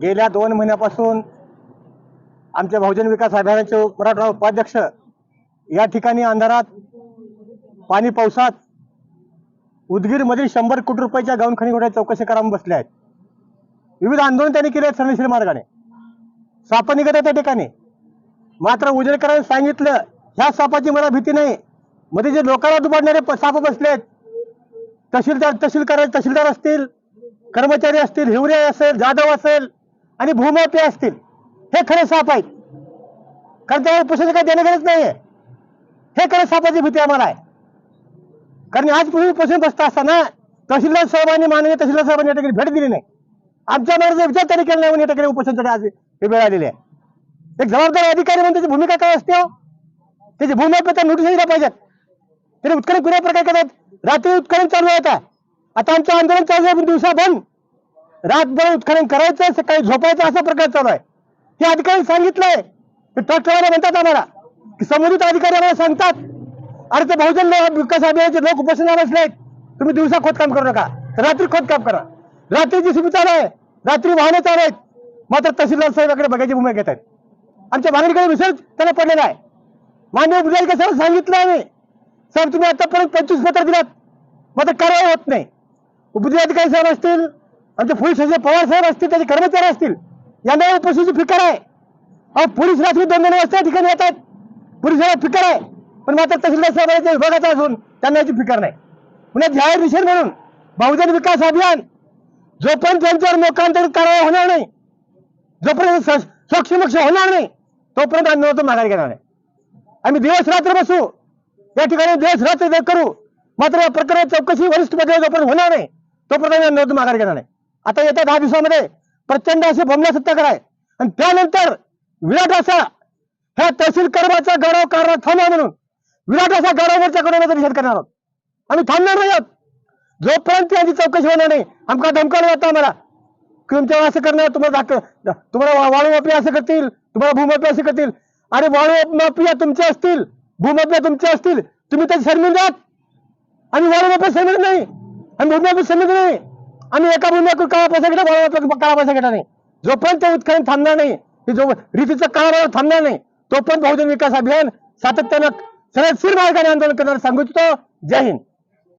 गेल्या दोन महिन्यापासून आमचे बहुजन विकास आघाड्याचे मराठवाडा उपाध्यक्ष या ठिकाणी अंधारात पाणी पावसात उदगीरमधील शंभर कोटी रुपयाच्या गावनखणी घोड्या चौकशी करा बसल्या बसले आहेत. विविध आंदोलन त्यांनी केले आहेत सरनिशील मार्गाने. साप निघत त्या ठिकाणी. मात्र उजळकरांनी सांगितलं ह्या सापाची मला भीती नाही. मध्ये जे लोकांना दुबाडणारे प- साप बसले आहेत तहसीलदार तहसीलदार तहसीलदार असतील कर्मचारी असतील हिवरे असेल जाधव असेल आणि भूमापी असतील. हे खरे साप आहेत. कारण त्याला उपोषण काही देणं गरज नाहीये. हे खरं सापाची भीती आम्हाला आहे. कारण आज पूर्वी उपोषण बसता असताना तहसीलदार साहेबांनी माननीय तहसीलदार साहेबांनी या ठिकाणी भेट दिली नाही. आमच्या मनाचा विचार त्यांनी केला नाही म्हणून या ठिकाणी उपोषणसाठी आज हे वेळ आलेली आहे. एक जबाबदार अधिकारी म्हणून त्याची भूमिका काय असते हो? त्याची भूमिका तर नोटीस दिल्या पाहिजेत. त्याने उत्खनन कुण्या प्रकारे करतात रात्री उत्खनन चालू आहे आता आमचं आंदोलन चालू आहे पण दिवसा बंद रातभर उत्खनन करायचं सकाळी झोपायचं असा प्रकार चालू आहे. हे अधिकारी सांगितलंय. ते ट्रस्टवाले म्हणतात आम्हाला की संबंधित अधिकारी आम्हाला सांगतात. अरे ते बहुजन लोक विकास अभियानाचे लोक उपोषणाला नाहीत. तुम्ही दिवसा खोदकाम करू नका. रात्री खोदकाम करा. रात्री जी चालू आहे रात्री वाहनं चालू आहेत. मात्र तहसीलदार साहेबाकडे बघायची भूमिका घेत आहेत. आमच्या मागणीकडे विसर त्याला पडलेला आहे. मान्य बुजारी सर सांगितलं आम्ही साहेब तुम्ही आतापर्यंत पंचवीस पत्र दिलात मात्र कारवाई होत नाही. उपजिल्हाधिकारी साहेब असतील आमचे पोलीस सचिव पवार साहेब असतील त्याचे कर्मचारी असतील यांना उपस्थितीची फिकर आहे. अहो पोलीस रात्री दोन दोन वाजता ठिकाणी येतात. पोलिसाला फिकर आहे. पण मात्र तहसीलदार साहेबांच्या विभागाचा असून त्यांना याची फिकर नाही. म्हणजे जाहीर विषय म्हणून बहुजन विकास अभियान जोपर्यंत त्यांच्यावर लोकांतरित कारवाई होणार नाही जोपर्यंत स- होणार नाही तोपर्यंत आंदोलन माघारी घेणार नाही. आम्ही दिवस रात्र बसू. या ठिकाणी दिवस रात्र करू. मात्र या प्रकरणात चौकशी वरिष्ठ पातळीवर जोपर्यंत होणार नाही तोपर्यंत आम्ही आंदोलन माघारी घेणार नाही. आता येत्या दहा दिवसामध्ये प्रचंड असे बोंबला सत्याग्रह आहे. आणि त्यानंतर विराट असा ह्या तहसील कर्माचा गौरव करणार थांबवा म्हणून विराट असा गौरवच्या गौरवाचा निषेध करणार आहोत. आम्ही थांबणार नाही आहोत. जोपर्यंत यांची चौकशी होणार नाही आमका धमकावलं जातं आम्हाला. की तुमच्या असं करणार तुम्हाला दाख- तुम्हाला वा- वाळू असं करतील तुम्हाला भूमाफिया असं करतील. अरे वाळू माफिया तुमचे असतील भूमाफिया तुमचे असतील तुम्ही त्याची शर्मिंद आहात आणि वाळू माफिया शर्मिंद नाही. आणि भूमाफिया शर्मिंद नाही. आम्ही एका भूमीकडून काळा पैसा घेतला वाळू काळा पैसा घेतला नाही. जोपर्यंत उत्खनन थांबणार नाही जो रीतीचा काळा थांबणार नाही तोपर्यंत बहुजन विकास अभियान सातत्यानं सरळ मार्गाने आंदोलन करणार सांगू इच्छितो. जय हिंद.